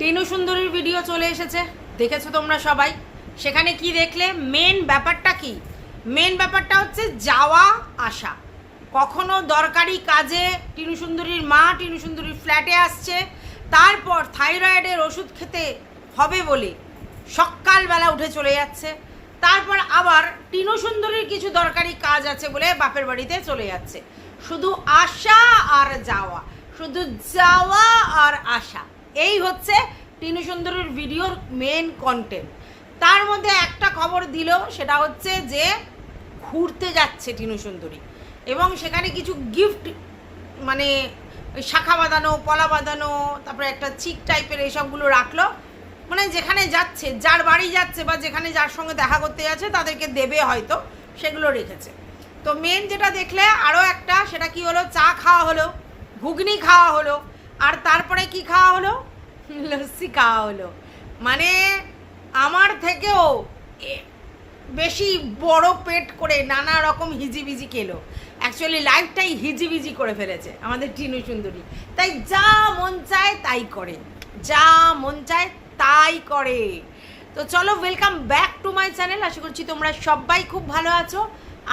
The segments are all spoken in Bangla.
টিনু সুন্দরীর ভিডিও চলে এসেছে। দেখেছ তোমরা সবাই? সেখানে কি দেখলে? মেন ব্যাপারটা কি? মেন ব্যাপারটা হচ্ছে যাওয়া, আসা। কখনো দরকারি কাজে টিনু সুন্দরীর মা টিনু সুন্দরীর ফ্ল্যাটে আসছে, তারপর থাইরয়েডের ওষুধ খেতে হবে বলে সকালবেলা উঠে চলে যাচ্ছে, তারপর আবার টিনু সুন্দরীর কিছু দরকারি কাজ আছে বলে বাপের বাড়িতে চলে যাচ্ছে। শুধু আসা আর যাওয়া, শুধু যাওয়া আর আসা। এই হচ্ছে টিনু সুন্দরীর ভিডিওর মেন কন্টেন্ট তার মধ্যে একটা খবর দিল, সেটা হচ্ছে যে ঘুরতে যাচ্ছে টিনু সুন্দরী। এবং সেখানে কিছু গিফট মানে শাখা বাঁধানো, পলা বাঁধানো, তারপরে একটা চিক টাইপের এইসবগুলো রাখল। মানে যেখানে যাচ্ছে, যার বাড়ি যাচ্ছে বা যেখানে যার সঙ্গে দেখা করতে যাচ্ছে, তাদেরকে দেবে হয়তো, সেগুলো রেখেছে। তো মেন যেটা দেখলে আরও একটা, সেটা কি হলো? চা খাওয়া হলো, ঘুগনি খাওয়া হলো আর তারপরে কি খাওয়া হলো? লস্যি খাওয়া হলো। মানে আমার থেকেও বেশি বড় পেট করে নানা রকম হিজিবিজি খেলো। অ্যাকচুয়ালি লাইফটাই হিজিবিজি করে ফেলেছে আমাদের টিনু সুন্দরী। তাই যা মন চায় তাই করে। যা মন চায় তাই করে। তো চলো welcome back to my channel আশা করছি তোমরা সবাই খুব ভালো আছো।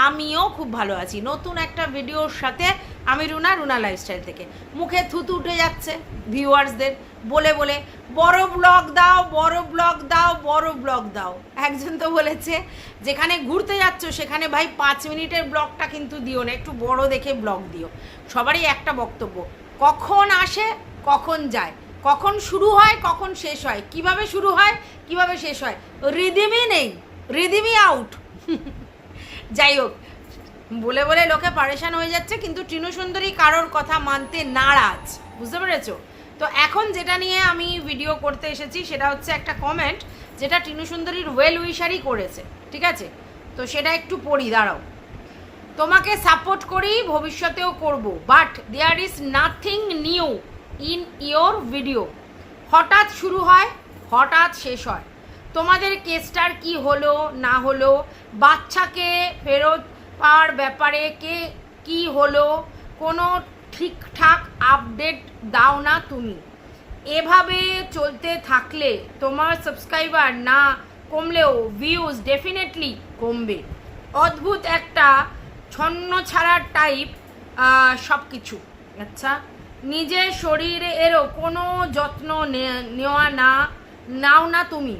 আমিও খুব ভালো আছি। নতুন একটা ভিডিওর সাথে আমি রুনা রুনা লাইফস্টাইল থেকে। মুখে থুতু উঠে যাচ্ছে ভিউয়ার্সদের বলে বলে, বড় ব্লগ দাও, বড় ব্লগ দাও, বড় ব্লগ দাও। একজন তো বলেছে, যেখানে ঘুরতে যাচ্ছ, সেখানে ভাই পাঁচ মিনিটের ব্লগটা কিন্তু দিও না, একটু বড় দেখে ব্লগ দিও। সবারই একটা বক্তব্য, কখন আসে, কখন যায়? কখন শুরু হয়, কখন শেষ হয়? কীভাবে শুরু হয়, কীভাবে শেষ হয়? রিদিমই নেই, রিদিমই আউট যাই হোক, বলে বলে লোকে পারেশান হয়ে যাচ্ছে, কিন্তু টিনু সুন্দরী কারোর কথা মানতে নারাজ, বুঝতে পেরেছ? তো এখন যেটা নিয়ে আমি ভিডিও করতে এসেছি, সেটা হচ্ছে একটা কমেন্ট যেটা টিনু সুন্দরীর ওয়েল উইশারই করেছে, ঠিক আছে? তো সেটা একটু পড়ি, দাঁড়াও। তোমাকে সাপোর্ট করি ভবিষ্যতেও করব but there is nothing new in your video হঠাৎ শুরু হয়, হঠাৎ শেষ হয়। তোমাদের কেসটার কি হলো, না হলো, বাচ্চাকে ফেরত পাওয়ার ব্যাপারে কে কি হলো, কোনো ঠিকঠাক আপডেট দাও না তুমি। এভাবে চলতে থাকলে তোমার সাবস্ক্রাইবার না কমলেও ভিউজ ডেফিনেটলি কমবে। অদ্ভুত একটা ছন্ন ছাড়ার টাইপ সব কিছু আচ্ছা নিজের শরীরে এরও কোনো যত্ন নেওয়া না, নাও না তুমি।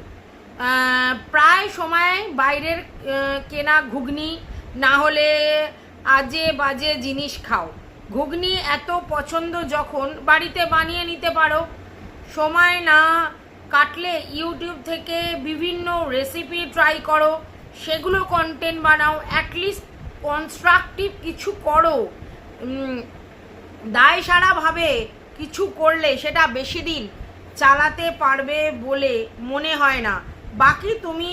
প্রায় সময় বাইরের কেনা ঘুগনি না হলে আজে বাজে জিনিস খাও। ঘুগনি এত পছন্দ যখন বাড়িতে বানিয়ে নিতে পারো সময় না কাটলে ইউটিউব থেকে বিভিন্ন রেসিপি ট্রাই করো সেগুলো কন্টেন্ট বানাও অ্যাটলিস্ট কনস্ট্রাকটিভ কিছু করো। উম, দায় সারাভাবে কিছু করলে সেটা বেশি দিন চালাতে পারবে বলে মনে হয় না। বাকি তুমি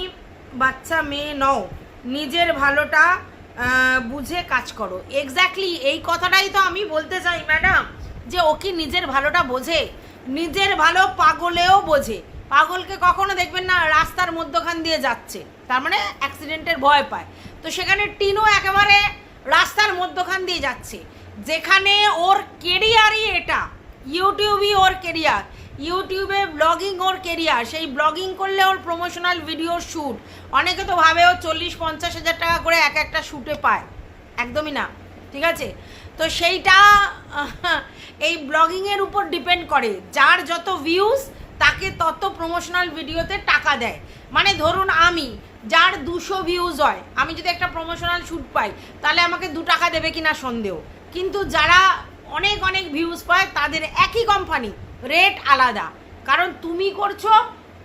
বাচ্চা, মেয়ে নও, নিজের ভালোটা বুঝে কাজ করো। এক্স্যাক্টলি এই কথাটাই তো আমি বলতে চাই ম্যাডাম যে ও কি নিজের ভালোটা বোঝে? নিজের ভালো পাগলেও বোঝে। পাগলকে কখনো দেখবেন না রাস্তার মধ্যখান দিয়ে যাচ্ছে, তার মানে অ্যাক্সিডেন্টের ভয় পায়। তো সেখানে টিনও একেবারে রাস্তার মধ্যখান দিয়ে যাচ্ছে। যেখানে ওর কেরিয়ারই এটা ইউটিউবই ওর কেরিয়ার ইউটিউবে ব্লগিং ওর কেরিয়ার সেই ব্লগিং করলে ওর প্রমোশনাল ভিডিও শ্যুট অনেকে তো ভাবে ও চল্লিশ, পঞ্চাশ হাজার টাকা করে এক একটা শ্যুটে পায়। একদমই না, ঠিক আছে? তো সেইটা এই ব্লগিংয়ের উপর ডিপেন্ড করে। যার যত ভিউজ তাকে তত প্রমোশনাল ভিডিওতে টাকা দেয়। মানে ধরুন আমি, যার দুশো ভিউজ হয়, আমি যদি একটা প্রমোশনাল শ্যুট পাই, তাহলে আমাকে দু টাকা দেবে কিনা সন্দেহ। কিন্তু যারা অনেক অনেক ভিউজ পায়, তাদের একই কোম্পানি রেট আলাদা। কারণ তুমি করছ,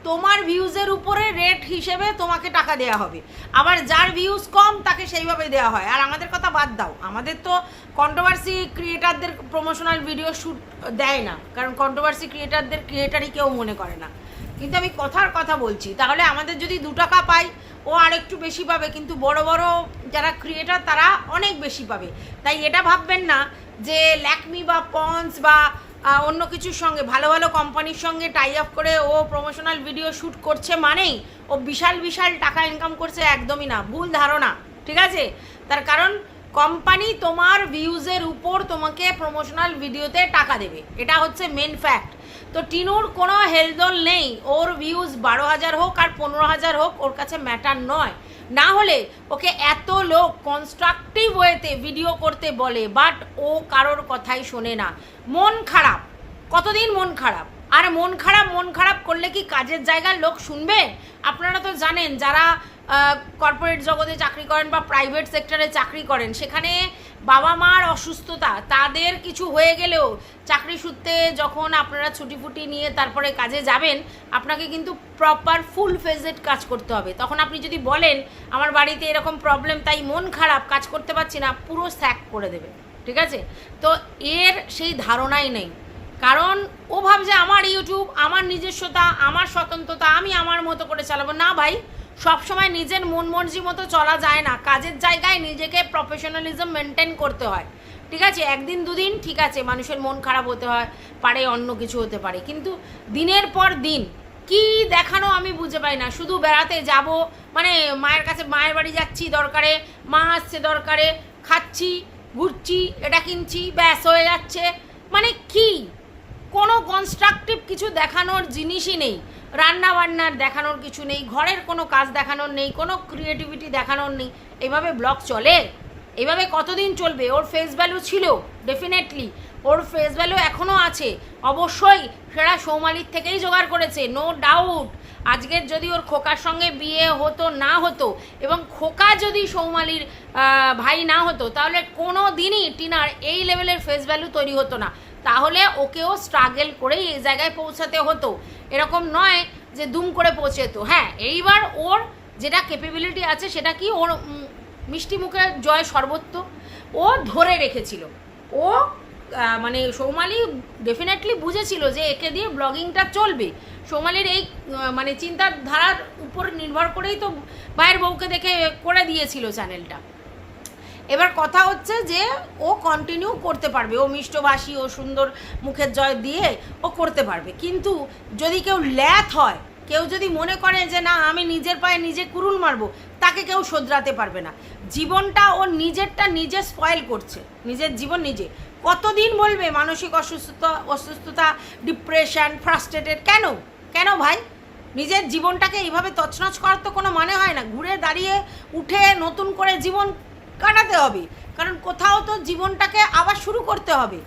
তোমার ভিউজের উপরে রেট হিসেবে তোমাকে টাকা দেওয়া হবে। আবার যার ভিউজ কম, তাকে সেইভাবে দেওয়া হয়। আর আমাদের কথা বাদ দাও। আমাদের তো কন্ট্রোভার্সি ক্রিয়েটারদের প্রমোশনাল ভিডিও শ্যুট দেয় না। কারণ কন্ট্রোভার্সি ক্রিয়েটারদের ক্রিয়েটারই কেউ মনে করে না। কিন্তু আমি কথার কথা বলছি, তাহলে আমাদের যদি দু টাকা পাই, ও আর একটু বেশি পাবে। কিন্তু বড় বড় যারা ক্রিয়েটার তারা অনেক বেশি পাবে। তাই এটা ভাববেন না যে ল্যাকমি বা পন্স বা অন্য কিছুর সঙ্গে, ভালো ভালো কোম্পানির সঙ্গে টাই আপ করে ও প্রমোশনাল ভিডিও শ্যুট করছে মানেই ও বিশাল বিশাল টাকা ইনকাম করছে একদমই না, ভুল ধারণা, ঠিক আছে? তার কারণ কোম্পানি তোমার ভিউজের উপর তোমাকে প্রমোশনাল ভিডিওতে টাকা দেবে, এটা হচ্ছে মেন ফ্যাক্ট তো টিনুর কোনো হেলদোল নেই, ওর ভিউজ বারো হাজার হোক আর পনেরো হাজার হোক, ওর কাছে ম্যাটার নয়। না হলে ওকে এত লোক কনস্ট্রাকটিভ ওয়েতে ভিডিও করতে বলে বাট ও কারোর কথাই শোনে না। মন খারাপ। কতদিন মন খারাপ? আর মন খারাপ মন খারাপ করলে কি কাজের জায়গার লোক শুনবে? আপনারা তো জানেন, যারা কর্পোরেট জগতে চাকরি করেন বা প্রাইভেট সেক্টরে চাকরি করেন, সেখানে বাবা মার অসুস্থতা, তাদের কিছু হয়ে গেলেও চাকরি সূত্রে যখন আপনারা ছুটি ফুটি নিয়ে তারপরে কাজে যাবেন, আপনাকে কিন্তু প্রপার ফুল ফেজেড কাজ করতে হবে। তখন আপনি যদি বলেন, আমার বাড়িতে এরকম প্রবলেম তাই মন খারাপ, কাজ করতে পারছি না, পুরো স্যাক করে দেবে। ঠিক আছে? তো এর সেই ধারণাই নেই। কারণ ও ভাবছে, আমার ইউটিউব আমার নিজস্বতা, আমার স্বতন্ত্রতা, আমি আমার মতো করে চালাবো। না ভাই সবসময় নিজের মন মর্জি মতো চলা যায় না। কাজের জায়গায় নিজেকে প্রফেশনালিজম মেনটেন করতে হয়। ঠিক আছে? একদিন দুদিন ঠিক আছে, মানুষের মন খারাপ হতে হয়, পারে অন্য কিছু হতে পারে। কিন্তু দিনের পর দিন কি দেখানো আমি বুঝে পাই না। শুধু বেড়াতে যাব মানে মায়ের কাছে, মায়ের বাড়ি যাচ্ছি দরকারে, মা আসছে দরকারে, খাচ্ছি, ঘুরছি, এটা কিনছি, ব্যাস হয়ে যাচ্ছে। মানে কি? কোনো কনস্ট্রাকটিভ কিছু দেখানোর জিনিসই নেই। রান্না বান্নার দেখানোর কিছু নেই, ঘরের কোনো কাজ দেখানোর নেই, কোনো ক্রিয়েটিভিটি দেখানোর নেই। এইভাবে ব্লগ চলে? এইভাবে কতদিন চলবে? ওর ফেস ভ্যালু ছিল ডেফিনেটলি ওর ফেস ভ্যালু এখনও আছে। অবশ্যই সেটা সৌমালির থেকেই জোগাড় করেছে নো ডাউট আজকের যদি ওর খোকার সঙ্গে বিয়ে হতো, না হতো, এবং খোকা যদি সৌমালির ভাই না হতো, তাহলে কোনো দিনই টিনার এই লেভেলের ফেস ভ্যালু তৈরি হতো না। তাহলে ওকেও স্ট্রাগল করেই এই জায়গায় পৌঁছাতে হতো। এরকম নয় যে দুম করে পৌঁছে যেত হ্যাঁ এইবার ওর যেটা ক্যাপেবিলিটি আছে সেটা কি? ওর মিষ্টি মুখের জয় সর্বত্র ও ধরে রেখেছিল। ও মানে সৌমালি ডেফিনেটলি বুঝেছিল যে একে দিয়ে ব্লগিংটা চলবে। সৌমালির এই মানে চিন্তাধারার উপর নির্ভর করেই তো ভাইয়ের বউকে দেখে করে দিয়েছিল চ্যানেলটা এবার কথা হচ্ছে যে ও কন্টিনিউ করতে পারবে, ও মিষ্টভাষী, ও সুন্দর মুখের জয় দিয়ে ও করতে পারবে। কিন্তু যদি কেউ ল্যাথ হয়, কেউ যদি মনে করে যে না, আমি নিজের পায়ে নিজে কুরুল মারবো, তাকে কেউ শোধরাতে পারবে না। জীবনটা ও নিজেরটা নিজে স্পয়েল করছে, নিজের জীবন নিজে। কতদিন বলবে মানসিক অসুস্থতা অসুস্থতা ডিপ্রেশন ফ্রাস্ট্রেটেড কেন? কেন ভাই? নিজের জীবনটাকে এইভাবে তছনছ করার তো কোনো মানে হয় না। ঘুরে দাঁড়িয়ে উঠে নতুন করে জীবন কাটাতে হবে। কারণ কোথাও তো জীবনটাকে আবার শুরু করতে হবে।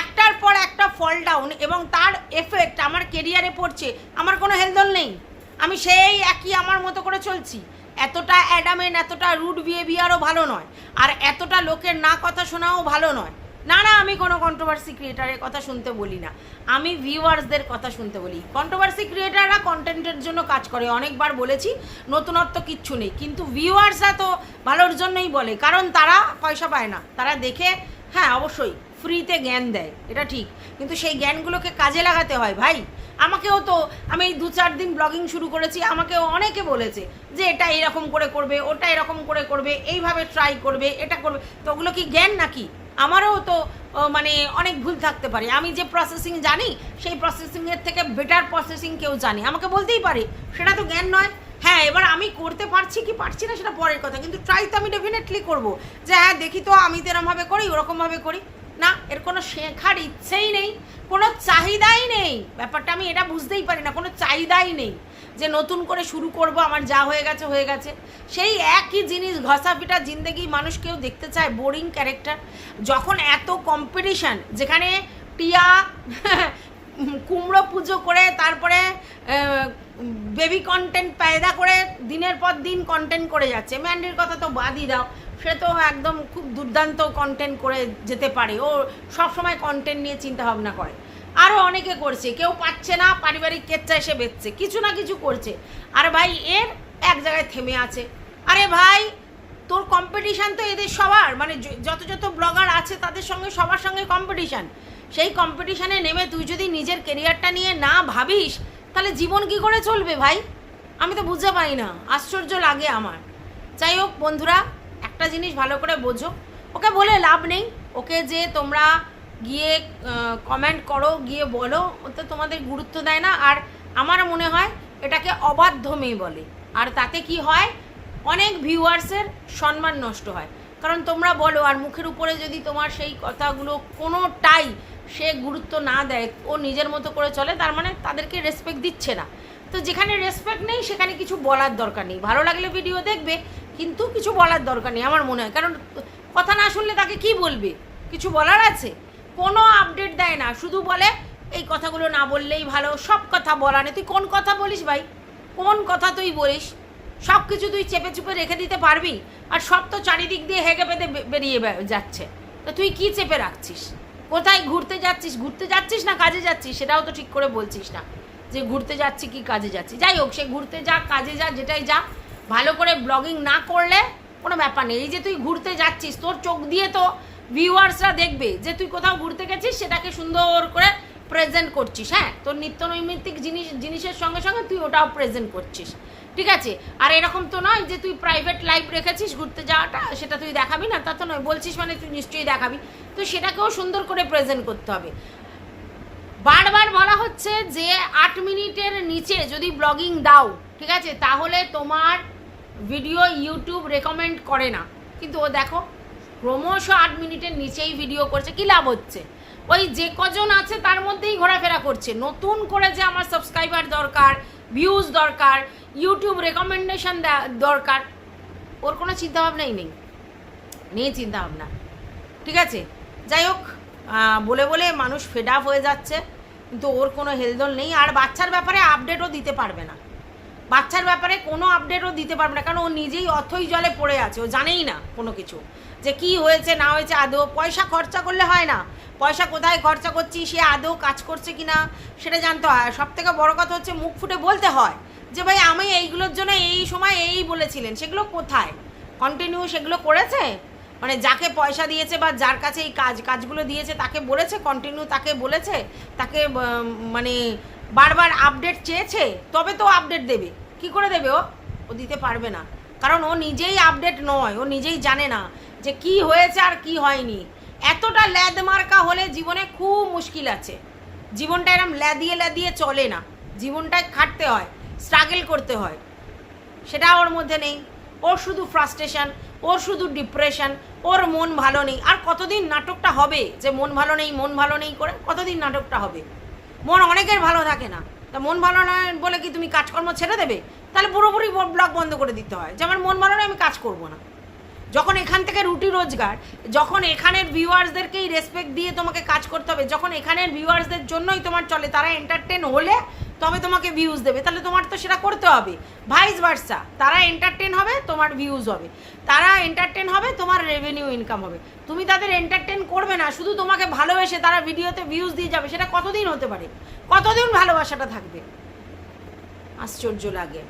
একটার পর একটা ফল ডাউন এবং তার এফেক্ট আমার কেরিয়ারে পড়ছে, আমার কোনো হেলদল নেই। আমি সেই একই আমার মতো করে চলছি। এতটা অ্যাডামেন এতটা রুট বিহেভিয়ারও ভালো নয়। আর এতটা লোকের না কথা শোনাও ভালো নয়। না না, আমি কোনো কন্ট্রোভার্সি ক্রিয়েটারের কথা শুনতে বলি না। আমি ভিউয়ার্সদের কথা শুনতে বলি। কন্ট্রোভার্সি ক্রিয়েটাররা কন্টেন্টের জন্য কাজ করে। অনেকবার বলেছি, নতুনত্ব কিচ্ছু নেই। কিন্তু ভিউয়ার্সরা তো ভালোর জন্যই বলে, কারণ তারা পয়সা পায় না। তারা দেখে হ্যাঁ অবশ্যই ফ্রিতে জ্ঞান দেয়, এটা ঠিক। কিন্তু সেই জ্ঞানগুলোকে কাজে লাগাতে হয়, ভাই। আমাকেও তো, আমি এই দু চার দিন ব্লগিং শুরু করেছি, আমাকেও অনেকে বলেছে যে, এটা এরকম করে করবে, ওটা এরকম করে করবে, এইভাবে ট্রাই করবে, এটা করবে। তো ওগুলো কি জ্ঞান নাকি? আমারও তো মানে অনেক ভুল থাকতে পারে। আমি যে প্রসেসিং জানি, সেই প্রসেসিংয়ের থেকে বেটার প্রসেসিং কেউ জানি। আমাকে বলতেই পারে। সেটা তো জ্ঞান নয়। হ্যাঁ এবার আমি করতে পারছি কি পারছি না সেটা পরের কথা। কিন্তু ট্রাই তো আমি ডেফিনেটলি করব। যে হ্যাঁ দেখি তো আমি তো এরমভাবে করি, ওরকমভাবে করি। না, এর কোনো শেখার ইচ্ছেই নেই, কোনো চাহিদাই নেই। ব্যাপারটা আমি এটা বুঝতেই পারি না, কোনো চাহিদাই নেই। যে নতুন করে শুরু করব, আমার যা হয়ে গেছে হয়ে গেছে। সেই একই জিনিস ঘষা পিটা জিন্দেগি মানুষ কেউ দেখতে চায় বোরিং ক্যারেক্টার যখন এত কম্পিটিশান যেখানে টিয়া, কুমড়ো পুজো করে, তারপরে বেবি কন্টেন্ট পায়দা করে, দিনের পর দিন কন্টেন্ট করে যাচ্ছে। ম্যান্ডির কথা তো বাদই দাও। সে তো একদম খুব দুর্দান্ত কন্টেন্ট করে যেতে পারে। ও সবসময় কন্টেন্ট নিয়ে চিন্তা ভাবনা করে। আরও অনেকে করছে। কেউ পাচ্ছে না, পারিবারিক কেচ্ছা এসে বেচছে। কিছু না কিছু করছে। আর ভাই, এর এক জায়গায় থেমে আছে। আরে ভাই, তোর কম্পিটিশান তো এদের সবার। মানে যত যত ব্লগার আছে, তাদের সঙ্গে সবার সঙ্গে কম্পিটিশান সেই কম্পিটিশানে নেমে তুই যদি নিজের কেরিয়ারটা নিয়ে না ভাবিস, তাহলে জীবন কি করে চলবে ভাই? আমি তো বুঝতে পারি না। আশ্চর্য লাগে আমার। যাই হোক বন্ধুরা, একটা জিনিস ভালো করে বোঝো। ওকে বলে লাভ নেই। ওকে যে তোমরা গিয়ে কমেন্ট করো, গিয়ে বলো ও তো তোমাদের গুরুত্ব দেয় না। আর আমার মনে হয় এটাকে অবাধ্য মেয়ে বলে। আর তাতে কি হয়? অনেক ভিউয়ার্সের সম্মান নষ্ট হয়। কারণ তোমরা বলো, আর মুখের উপরে যদি তোমার সেই কথাগুলো কোনোটাই সে গুরুত্ব না দেয়, ও নিজের মতো করে চলে, তার মানে তাদেরকে রেসপেক্ট দিচ্ছে না। তো যেখানে রেসপেক্ট নেই, সেখানে কিছু বলার দরকার নেই। ভালো লাগলে ভিডিও দেখবে, কিন্তু কিছু বলার দরকার নেই, আমার মনে হয়। কারণ কথা না শুনলে তাকে কি বলবে? কিছু বলার আছে? কোনো আপডেট দেয় না। শুধু বলে, এই কথাগুলো না বললেই ভালো, সব কথা বলা নেই। তুই কোন কথা বলিস ভাই? কোন কথা তুই বলিস? সব কিছু তুই চেপে চুপে রেখে দিতে পারবি? আর সব তো চারিদিক দিয়ে হেগে পেতে বেরিয়ে যাচ্ছে। তো তুই কি চেপে রাখছিস? কোথায় ঘুরতে যাচ্ছিস? ঘুরতে যাচ্ছিস না কাজে যাচ্ছিস? সেটাও তো ঠিক করে বলছিস না যে ঘুরতে যাচ্ছি কি কাজে যাচ্ছি। যাই হোক, সে ঘুরতে যা, কাজে যা, যেটাই যা, ভালো করে ব্লগিং না করলে কোনো ব্যাপার নেই। এই যে তুই ঘুরতে যাচ্ছিস, তোর চোখ দিয়ে তো ভিউয়ার্সরা দেখবে যে তুই কোথাও ঘুরতে গেছিস, সেটাকে সুন্দর করে প্রেজেন্ট করছিস হ্যাঁ? তোর নিত্য নৈমিত্তিক জিনিস, জিনিসের সঙ্গে সঙ্গে তুই ওটাও প্রেজেন্ট করছিস, ঠিক আছে? আর এরকম তো নয় যে তুই প্রাইভেট লাইফ রেখেছিস ঘুরতে যাওয়াটা, সেটা তুই দেখাবি না, তা তো নয়, বলছিস মানে তুই নিশ্চয়ই দেখাবি। তো সেটাকেও সুন্দর করে প্রেজেন্ট করতে হবে। বারবার বলা হচ্ছে যে আট মিনিটের নিচে যদি ব্লগিং দাও, ঠিক আছে? তাহলে তোমার ভিডিও ইউটিউব রেকমেন্ড করে না। কিন্তু ও দেখো ক্রমশ আট মিনিটের নিচেই ভিডিও করছে, কি লাভ হচ্ছে? ওই যে কজন আছে তার মধ্যেই ঘোরাফেরা করছে। নতুন করে যে আমার সাবস্ক্রাইবার দরকার ভিউজ দরকার ইউটিউব রেকমেন্ডেশন দরকার, ওর কোনো চিন্তাভাবনাই নেই। নেই চিন্তাভাবনা। ঠিক আছে? যাই হোক বলে বলে মানুষ ফেড আপ হয়ে যাচ্ছে, কিন্তু ওর কোনো হেলদোল নেই। আর বাচ্চার ব্যাপারে আপডেটও দিতে পারবে না। বাচ্চার ব্যাপারে কোনো আপডেটও দিতে পারবে না, কারণ ও নিজেই অথই জলে পড়ে আছে, ও জানেই না কোনো কিছু। যে কি হয়েছে, না হয়েছে, আদৌ পয়সা খরচা করলে হয় না। পয়সা কোথায় খরচা করছি, সে আদৌ কাজ করছে কি না সেটা জানতে হয়। সব থেকে বড়ো কথা হচ্ছে, মুখ ফুটে বলতে হয় যে, ভাই, আমি এইগুলোর জন্য এই সময় এই বলেছিলেন, সেগুলো কোথায়? কন্টিনিউ সেগুলো করেছে? মানে যাকে পয়সা দিয়েছে বা যার কাছে এই কাজ, কাজগুলো দিয়েছে, তাকে বলেছে? কন্টিনিউ তাকে বলেছে? তাকে মানে বারবার আপডেট চেয়েছে? তবে তো আপডেট দেবে। কি করে দেবে ও? ও দিতে পারবে না। কারণ ও নিজেই আপডেট নয়, ও নিজেই জানে না। যে কি হয়েছে আর কি হয়নি। এতটা ল্যাদ মার্কা হলে জীবনে খুব মুশকিল আছে। জীবনটা এরম ল্যাদিয়ে ল্যাদিয়ে চলে না। জীবনটায় খাটতে হয় স্ট্রাগল করতে হয়। সেটা ওর মধ্যে নেই। ওর শুধু ফ্রাস্ট্রেশন ওর শুধু ডিপ্রেশন ওর মন ভালো নেই। আর কতদিন নাটকটা হবে যে মন ভালো নেই, মন ভালো নেই করে কতদিন নাটকটা হবে? মন অনেকের ভালো থাকে না। তা মন ভালো নয় বলে কি তুমি কাজকর্ম ছেড়ে দেবে? তাহলে পুরোপুরি ব্লগ বন্ধ করে দিতে হয়। যে আমার মন ভালো নয় আমি কাজ করব না। যখন এখান থেকে রুটি রোজগার, যখন এখানের ভিউয়ার্সদেরকেই রেসপেক্ট দিয়ে তোমাকে কাজ করতে হবে, যখন এখানের ভিউয়ার্সদের জন্যই তোমার চলে, তারা এন্টারটেন হলে তবে তোমাকে ভিউজ দেবে। তাহলে তোমার তো সেটা করতে হবে। ভাইস ভার্সা তারা এন্টারটেন হবে, তোমার ভিউজ হবে। তারা এন্টারটেন হবে, তোমার রেভিনিউ ইনকাম হবে। তুমি তাদের এন্টারটেন করবে না, শুধু তোমাকে ভালোবেসে তারা ভিডিওতে ভিউজ দিয়ে যাবে, সেটা কতদিন হতে পারে? কতদিন ভালোবাসাটা থাকবে? আশ্চর্য লাগে।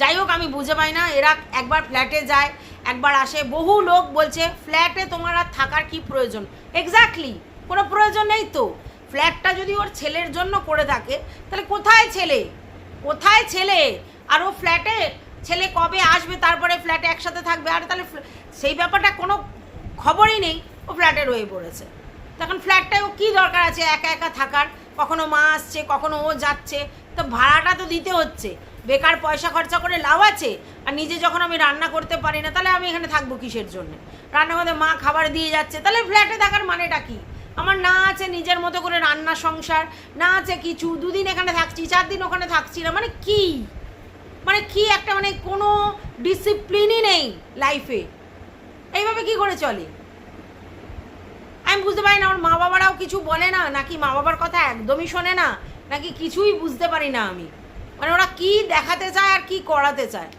যাই হোক, আমি বুঝে পাই না, এরা একবার ফ্ল্যাটে যায় একবার আসে, বহু লোক বলছে, ফ্ল্যাটে তোমার আর থাকার কি প্রয়োজন? এক্স্যাক্টলি কোনো প্রয়োজন নেই তো। ফ্ল্যাটটা যদি ওর ছেলের জন্য করে থাকে, তাহলে কোথায় ছেলে? কোথায় ছেলে? আর ও ফ্ল্যাটে, ছেলে কবে আসবে, তারপরে ফ্ল্যাটে একসাথে থাকবে? আর তাহলে সেই ব্যাপারটা কোনো খবরই নেই, ও ফ্ল্যাটে রয়ে পড়েছে। তখন ফ্ল্যাটটায় ও কী দরকার আছে? একা একা থাকার? কখনো মা আসছে, কখনো ও যাচ্ছে। তো ভাড়াটা তো দিতে হচ্ছে। বেকার পয়সা খরচা করে লাভ আছে? আর নিজে যখন আমি রান্না করতে পারি না, তাহলে আমি এখানে থাকব কিসের জন্য? রান্না করতে মা খাবার দিয়ে যাচ্ছে, তাহলে ফ্ল্যাটে থাকার মানেটা কি? আমার না আছে নিজের মতো করে রান্না সংসার, না আছে কিছু, দুদিন এখানে থাকছি, চার দিন ওখানে থাকছি না মানে কি? মানে কি একটা মানে কোনো ডিসিপ্লিনই নেই লাইফে এইভাবে কি করে চলে? আমি বুঝতে পারি না, আমার মা বাবারাও কিছু বলে না, নাকি মা বাবার কথা একদমই শোনে না, নাকি কিছুই বুঝতে পারি না আমি। মানে ওরা কি দেখাতে চায় আর কি করাতে চায়।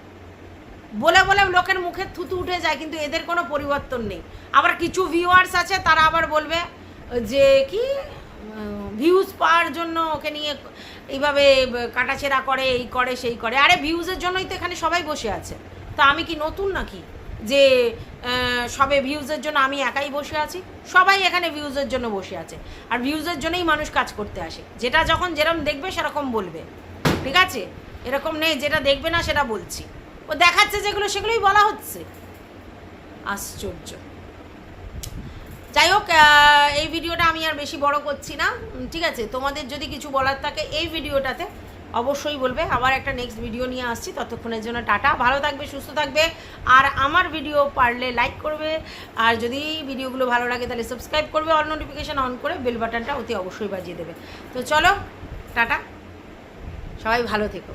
বলে বলে লোকের মুখে থুতু উঠে যায়, কিন্তু এদের কোনো পরিবর্তন নেই। আবার কিছু ভিউয়ার্স আছে, তারা আবার বলবে যে কি ভিউজ পাওয়ার জন্য ওকে নিয়ে এইভাবে কাটাছেড়া করে, এই করে, সেই করে। আরে ভিউজের জন্যই তো এখানে সবাই বসে আছে। তা আমি কি নতুন নাকি? যে সবে ভিউজের জন্য আমি একাই বসে আছি? সবাই এখানে ভিউজের জন্য বসে আছে। আর ভিউজের জন্যই মানুষ কাজ করতে আসে। যেটা যখন যেরকম দেখবে সেরকম বলবে। ঠিক আছে? এরকম নেই, যেটা দেখবে না সেটা বলছি। ও দেখাচ্ছে যেগুলো, সেগুলোই বলা হচ্ছে। আশ্চর্য। যাই হোক এই ভিডিওটা আমি আর বেশি বড় করছি না। ঠিক আছে? তোমাদের যদি কিছু বলার থাকে, এই ভিডিওটাতে অবশ্যই বলবে। আবার একটা নেক্সট ভিডিও নিয়ে আসছি। ততক্ষণের জন্য টাটা। ভালো থাকবে, সুস্থ থাকবে। আর আমার ভিডিও পারলে লাইক করবে। আর যদি ভিডিওগুলো ভালো লাগে, তাহলে সাবস্ক্রাইব করবে। অল নোটিফিকেশান অন করে বেল বাটনটা অতি অবশ্যই বাজিয়ে দেবে। তো চলো, টাটা। সবাই ভালো থেকো।